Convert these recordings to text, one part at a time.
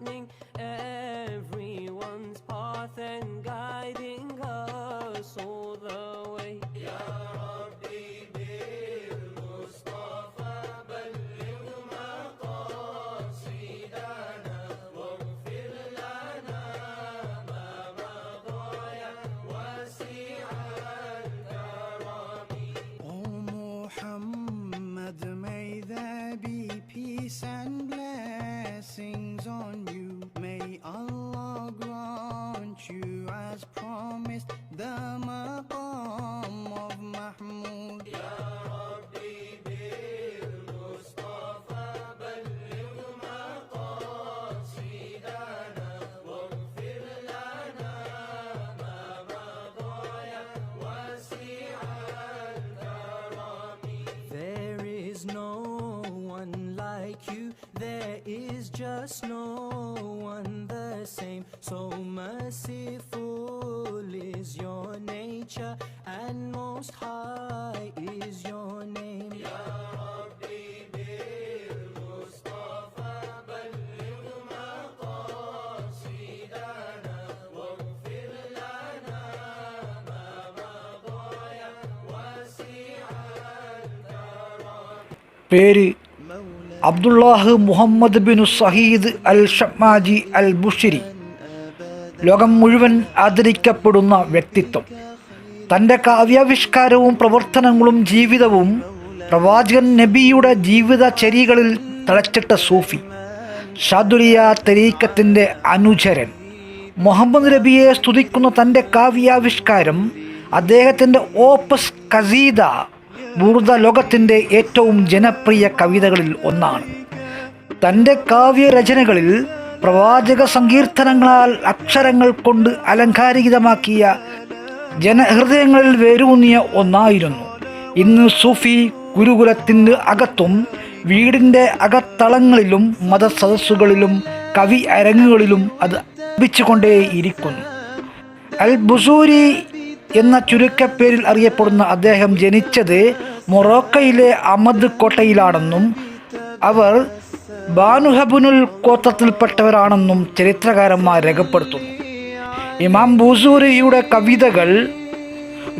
lightning. So merciful is your nature, and most high is your name. പേര് അബ്ദുല്ലാഹ് മുഹമ്മദ് ബിനു സഹീദ് അൽ ഷമാജി al Bushiri ലോകം മുഴുവൻ ആദരിക്കപ്പെടുന്ന വ്യക്തിത്വം. തന്റെ കാവ്യാവിഷ്കാരവും പ്രവർത്തനങ്ങളും ജീവിതവും പ്രവാചകൻ നബിയുടെ ജീവിത ജീവിതചര്യകളിൽ തളച്ചിട്ട സൂഫി ഷാദുലിയ തെരീക്കത്തിന്റെ അനുചരൻ. മുഹമ്മദ് നബിയെ സ്തുതിക്കുന്ന തന്റെ കാവ്യാവിഷ്കാരം അദ്ദേഹത്തിന്റെ ഓപ്പസ് കസീദ ബൂർദ ലോകത്തിന്റെ ഏറ്റവും ജനപ്രിയ കവിതകളിൽ ഒന്നാണ്. തന്റെ കാവ്യരചനകളിൽ പ്രവാചക സങ്കീർത്തനങ്ങളാൽ അക്ഷരങ്ങൾ കൊണ്ട് അലങ്കാരിതമാക്കിയ ജനഹൃദയങ്ങളിൽ വേരൂന്നിയ ഒന്നായിരുന്നു. ഇന്ന് സൂഫി ഗുരുകുലത്തിന്റെ അകത്തും വീടിന്റെ അകത്തളങ്ങളിലും മതസദസ്സുകളിലും കവി അരങ്ങുകളിലും അത് അർപ്പിച്ചുകൊണ്ടേയിരിക്കുന്നു അൽ ബുസൂരി എന്ന ചുരുക്കപ്പേരിൽ അറിയപ്പെടുന്ന അദ്ദേഹം ജനിച്ചത് മൊറോക്കയിലെ അമദ് കോട്ടയിലാണെന്നും അവർ ബാനുഹബുനുൽ കോത്തത്തിൽപ്പെട്ടവരാണെന്നും ചരിത്രകാരന്മാർ രേഖപ്പെടുത്തുന്നു. ഇമാം ബൂസൂരിയുടെ കവിതകൾ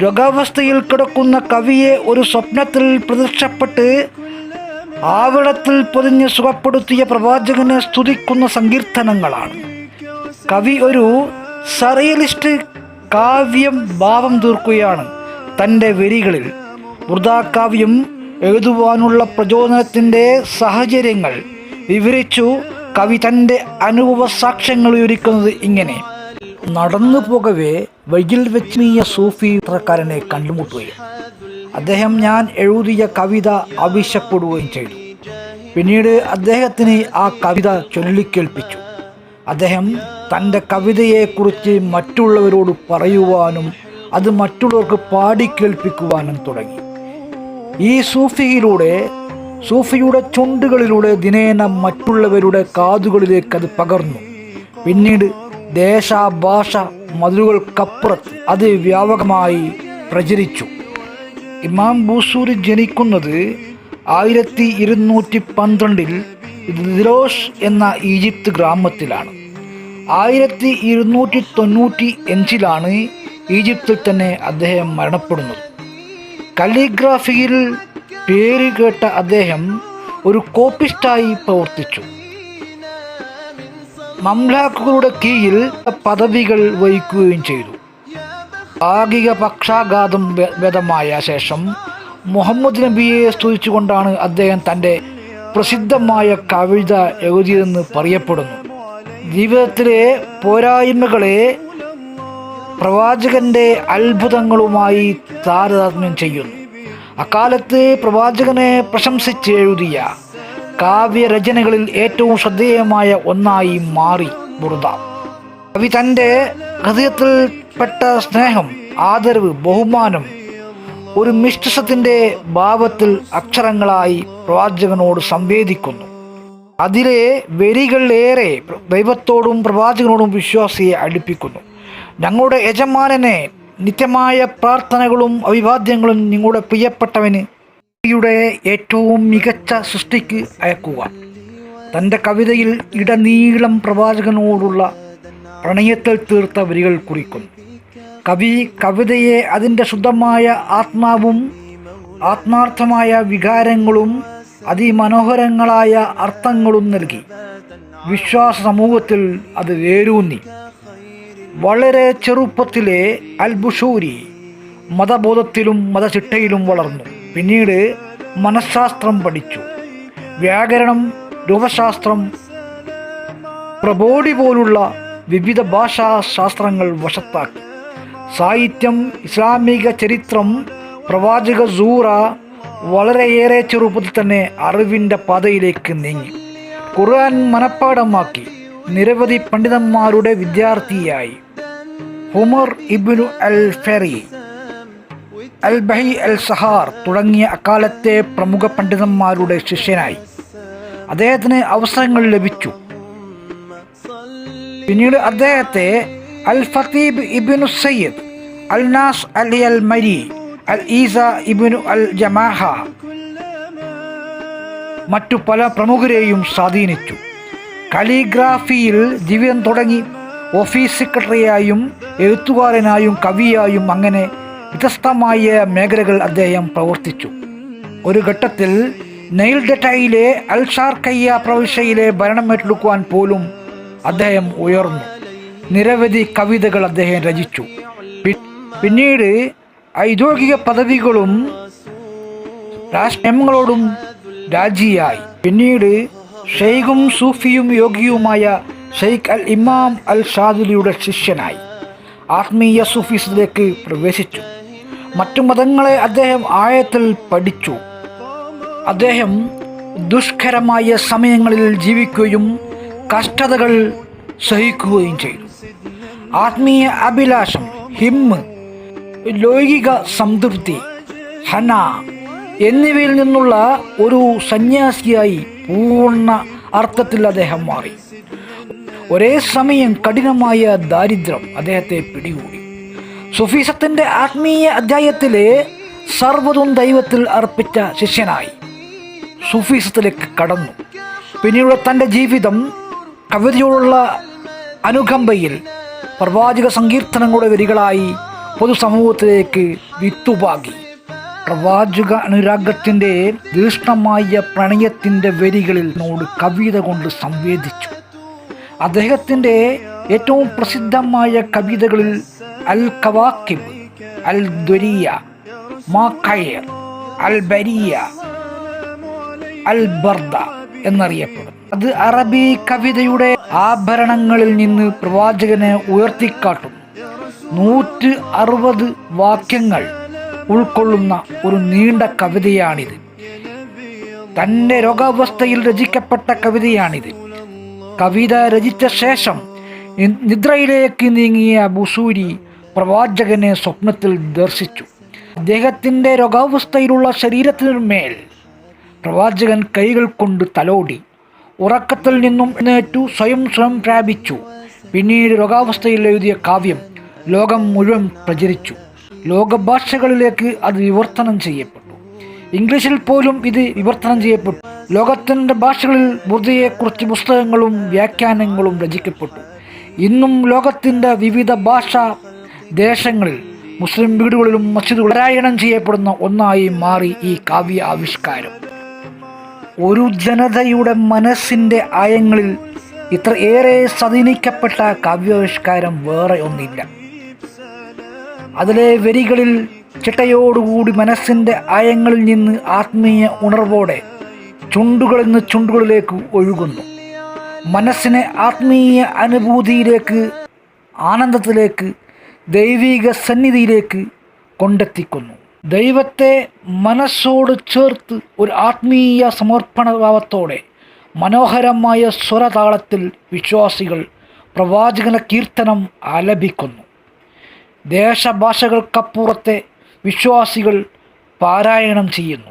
രോഗാവസ്ഥയിൽ കിടക്കുന്ന കവിയെ ഒരു സ്വപ്നത്തിൽ പ്രത്യക്ഷപ്പെട്ട് ആവിടത്തിൽ പൊതിഞ്ഞ് സുഖപ്പെടുത്തിയ പ്രവാചകനെ സ്തുതിക്കുന്ന സങ്കീർത്തനങ്ങളാണ്. കവി ഒരു സറിയലിസ്റ്റ് കാവ്യം ഭാവം തീർക്കുകയാണ് തന്റെ വരികളിൽ. വൃതാകാവ്യം എഴുതുവാനുള്ള പ്രചോദനത്തിന്റെ സാഹചര്യങ്ങൾ വിവരിച്ചു കവി തന്റെ അനുഭവ സാക്ഷ്യങ്ങൾ വിവരിക്കുന്നത് ഇങ്ങനെ. നടന്നു പോകവേ വൈകിൽ വെച്ച് നീയ സൂഫി ചിത്രക്കാരനെ കണ്ടുമുട്ടുകയും അദ്ദേഹം ഞാൻ എഴുതിയ കവിത ആവശ്യപ്പെടുകയും ചെയ്തു. പിന്നീട് അദ്ദേഹത്തിന് ആ കവിത ചൊല്ലിക്കേൽപ്പിച്ചു അദ്ദേഹം തന്റെ കവിതയെക്കുറിച്ച് മറ്റുള്ളവരോട് പറയുവാനും അത് മറ്റുള്ളവർക്ക് പാടിക്കേൾപ്പിക്കുവാനും തുടങ്ങി. ഈ സൂഫിയിലൂടെ സൂഫിയുടെ ചുണ്ടുകളിലൂടെ ദിനേന മറ്റുള്ളവരുടെ കാതുകളിലേക്ക് അത് പകർന്നു. പിന്നീട് ദേശ ഭാഷ മതിലുകൾക്കപ്പുറത്ത് അത് വ്യാപകമായി പ്രചരിച്ചു. ഇമാം ബൂസൂരി ജനിക്കുന്നത് ആയിരത്തി ഇരുന്നൂറ്റി പന്ത്രണ്ടിൽ ദിലോഷ് എന്ന ഈജിപ്ത് ഗ്രാമത്തിലാണ്. ആയിരത്തി ഇരുന്നൂറ്റി തൊണ്ണൂറ്റി അഞ്ചിലാണ് ഈജിപ്തിൽ തന്നെ അദ്ദേഹം മരണപ്പെടുന്നത്. കലിഗ്രാഫിയിൽ പേര് കേട്ട അദ്ദേഹം ഒരു കോപ്പിസ്റ്റായി പ്രവർത്തിച്ചു. മംലാക്കുകളുടെ കീഴിൽ പദവികൾ വഹിക്കുകയും ചെയ്തു. ഭാഗിക പക്ഷാഘാതം വേദമായ ശേഷം മുഹമ്മദ് നബിയെ സ്തുതിച്ചുകൊണ്ടാണ് അദ്ദേഹം തന്റെ പ്രസിദ്ധമായ കവിത എഴുതിയതെന്ന് പറയപ്പെടുന്നു. ജീവിതത്തിലെ പോരായ്മകളെ പ്രവാചകന്റെ അത്ഭുതങ്ങളുമായി താരതമ്യം ചെയ്യുന്നു. അക്കാലത്ത് പ്രവാചകനെ പ്രശംസിച്ച് എഴുതിയ കാവ്യരചനകളിൽ ഏറ്റവും ശ്രദ്ധേയമായ ഒന്നായി മാറി ബുറുദ കവി തന്റെ ഹൃദയത്തിൽപ്പെട്ട സ്നേഹം ആദരവ് ബഹുമാനം ഒരു മിഷ്ടസത്തിന്റെ ഭാവത്തിൽ അക്ഷരങ്ങളായി പ്രവാചകനോട് സംവേദിക്കുന്നു. അതിലെ വരികളിലേറെ ദൈവത്തോടും പ്രവാചകനോടും വിശ്വാസിയെ അടുപ്പിക്കുന്നു. ഞങ്ങളുടെ യജമാനനെ നിത്യമായ പ്രാർത്ഥനകളും അഭിവാദ്യങ്ങളും നിങ്ങളുടെ പ്രിയപ്പെട്ടവന് യുടെ ഏറ്റവും മികച്ച സൃഷ്ടിക്ക് അയക്കുക. തന്റെ കവിതയിൽ ഇടനീളം പ്രവാചകനോടുള്ള പ്രണയത്തിൽ തീർത്ത വരികൾ കുറിക്കും കവി കവിതയെ അതിന്റെ ശുദ്ധമായ ആത്മാവും ആത്മാർത്ഥമായ വികാരങ്ങളും അതിമനോഹരങ്ങളായ അർത്ഥങ്ങളും നൽകി. വിശ്വാസ സമൂഹത്തിൽ അത് വേരൂന്നി. വളരെ ചെറുപ്പത്തിലെ അൽബുഷൂരി മതബോധത്തിലും മതചിട്ടയിലും വളർന്നു. പിന്നീട് മനഃശാസ്ത്രം പഠിച്ചു. വ്യാകരണം രൂപശാസ്ത്രം പ്രബോഡി പോലുള്ള വിവിധ ഭാഷാ ശാസ്ത്രങ്ങൾ വശത്താക്കി. സാഹിത്യം ഇസ്ലാമിക ചരിത്രം പ്രവാചക സൂറ വളരെയേറെ ചെറുപ്പത്തിൽ തന്നെ അറിവിന്റെ പാതയിലേക്ക് നീങ്ങി. ഖുർആൻ മനഃപ്പാടമാക്കി നിരവധി പണ്ഡിതന്മാരുടെ വിദ്യാർത്ഥിയായി. ഹുമർ ഇബ്നു അൽ ഫെറി അൽ ബഹി അൽ സഹാർ തുടങ്ങിയ അക്കാലത്തെ പ്രമുഖ പണ്ഡിതന്മാരുടെ ശിഷ്യനായി. അദ്ദേഹത്തിന് അവസരങ്ങൾ ലഭിച്ചു. പിന്നീട് അദ്ദേഹത്തെ അൽ ഫത്തീബ് ഇബിനു സയ്യിദ് അൽ നാസ് അലി അൽ മരി അൽ ഈസ ഇബിനു അൽ ജമാഹ മറ്റു പല പ്രമുഖരെയും സ്വാധീനിച്ചു. കലിഗ്രാഫിയിൽ ജീവിതം തുടങ്ങി. ഓഫീസ് സെക്രട്ടറിയായും എഴുത്തുകാരനായും കവിയായും അങ്ങനെ വ്യത്യസ്തമായ മേഖലകൾ അദ്ദേഹം പ്രവർത്തിച്ചു. ഒരു ഘട്ടത്തിൽ നെയിൽ ഡെറ്റയിലെ അൽഷാർക്കയ്യ പ്രവിശ്യയിലെ ഭരണം ഏറ്റെടുക്കുവാൻ പോലും അദ്ദേഹം ഉയർന്നു. നിരവധി കവിതകൾ അദ്ദേഹം രചിച്ചു. പിന്നീട് ഔദ്യോഗിക പദവികളും രാഷ്ട്രങ്ങളോടും രാജിയായി. പിന്നീട് ഷെയ്ഖും സൂഫിയും യോഗിയുമായ ഷെയ്ഖ് അൽ ഇമാം അൽ ഷാദുലിയുടെ ശിഷ്യനായി ആത്മീയ സൂഫിസത്തിലേക്ക് പ്രവേശിച്ചു. മറ്റു മതങ്ങളെ അദ്ദേഹം ആഴത്തിൽ പഠിച്ചു. അദ്ദേഹം ദുഷ്കരമായ സമയങ്ങളിൽ ജീവിക്കുകയും കഷ്ടതകൾ സഹിക്കുകയും ചെയ്തു. ആത്മീയ അഭിലാഷം ഹിമ്മ് ലൈംഗിക സംതൃപ്തി ഹന എന്നിവയിൽ നിന്നുള്ള ഒരു സന്യാസിയായി പൂർണ അർത്ഥത്തിൽ അദ്ദേഹം മാറി. ഒരേ സമയം കഠിനമായ ദാരിദ്ര്യം അദ്ദേഹത്തെ പിടികൂടി. സുഫീസത്തിന്റെ ആത്മീയ അധ്യായത്തിലെ സർവതും ദൈവത്തിൽ അർപ്പിച്ച ശിഷ്യനായി സുഫീസത്തിലേക്ക് കടന്നു. പിന്നീട് തന്റെ ജീവിതം കവിതയോടുള്ള അനുകമ്പയിൽ പ്രവാചക സങ്കീർത്തനങ്ങളുടെ വരികളായി പൊതുസമൂഹത്തിലേക്ക് വിത്തുപാകി. പ്രവാചക അനുരാഗത്തിന്റെ തീഷ്ണമായ പ്രണയത്തിന്റെ വരികളിൽ നോട് കവിത കൊണ്ട് സംവേദിച്ചു. അദ്ദേഹത്തിന്റെ ഏറ്റവും പ്രസിദ്ധമായ കവിതകളിൽ അൽ കവാക്കിബ് അൽ ദുരിയ മാഖയർ അൽ ബരിയ അൽ ബർദ എന്നറിയപ്പെടും അത് അറബി കവിതയുടെ ആഭരണങ്ങളിൽ നിന്ന് പ്രവാചകനെ ഉയർത്തിക്കാട്ടും നൂറ്റി അറുപത് വാക്യങ്ങൾ ഉൾക്കൊള്ളുന്ന ഒരു നീണ്ട കവിതയാണിത്. തന്റെ രോഗാവസ്ഥയിൽ രചിക്കപ്പെട്ട കവിതയാണിത്. കവിത രചിച്ച ശേഷം നിദ്രയിലേക്ക് നീങ്ങിയ ബുസൂരി പ്രവാചകനെ സ്വപ്നത്തിൽ ദർശിച്ചു. അദ്ദേഹത്തിന്റെ രോഗാവസ്ഥയിലുള്ള ശരീരത്തിനുമേൽ പ്രവാചകൻ കൈകൾ കൊണ്ട് തലോടി ഉറക്കത്തിൽ നിന്നും എഴുന്നേറ്റു സ്വയം സ്വയം പ്രാപിച്ചു. പിന്നീട് രോഗാവസ്ഥയിൽ എഴുതിയ കാവ്യം ലോകം മുഴുവൻ പ്രചരിച്ചു. ലോകഭാഷകളിലേക്ക് അത് വിവർത്തനം ചെയ്യപ്പെട്ടു. ഇംഗ്ലീഷിൽ പോലും ഇത് വിവർത്തനം ചെയ്യപ്പെട്ടു. ലോകത്തിന്റെ ഭാഷകളിൽ ബുദ്ധയെക്കുറിച്ച് പുസ്തകങ്ങളും വ്യാഖ്യാനങ്ങളും രചിക്കപ്പെട്ടു. ഇന്നും ലോകത്തിന്റെ വിവിധ ഭാഷ ദേശങ്ങളിൽ മുസ്ലിം വീടുകളിലും മസ്ജിദുകളിലും പാരായണം ചെയ്യപ്പെടുന്ന ഒന്നായി മാറി ഈ കാവ്യ ആവിഷ്കാരം. ഒരു ജനതയുടെ മനസ്സിന്റെ ആയങ്ങളിൽ ഇത്ര ഏറെ സ്വാധീനിക്കപ്പെട്ട കാവ്യാവിഷ്കാരം വേറെ ഒന്നില്ല. അതിലെ വരികളിൽ ചിട്ടയോടുകൂടി മനസ്സിന്റെ ആയങ്ങളിൽ നിന്ന് ആത്മീയ ഉണർവോടെ ചുണ്ടുകളിൽ നിന്ന് ചുണ്ടുകളിലേക്ക് ഒഴുകുന്നു. മനസ്സിനെ ആത്മീയ അനുഭൂതിയിലേക്ക് ആനന്ദത്തിലേക്ക് ദൈവിക സന്നിധിയിലേക്ക് കൊണ്ടെത്തിക്കുന്നു. ദൈവത്തെ മനസ്സോട് ചേർത്ത് ഒരു ആത്മീയ സമർപ്പണഭാവത്തോടെ മനോഹരമായ സ്വരതാളത്തിൽ വിശ്വാസികൾ പ്രവാചകന കീർത്തനം ആലപിക്കുന്നു. ദേശഭാഷകൾക്കപ്പുറത്തെ വിശ്വാസികൾ പാരായണം ചെയ്യുന്നു.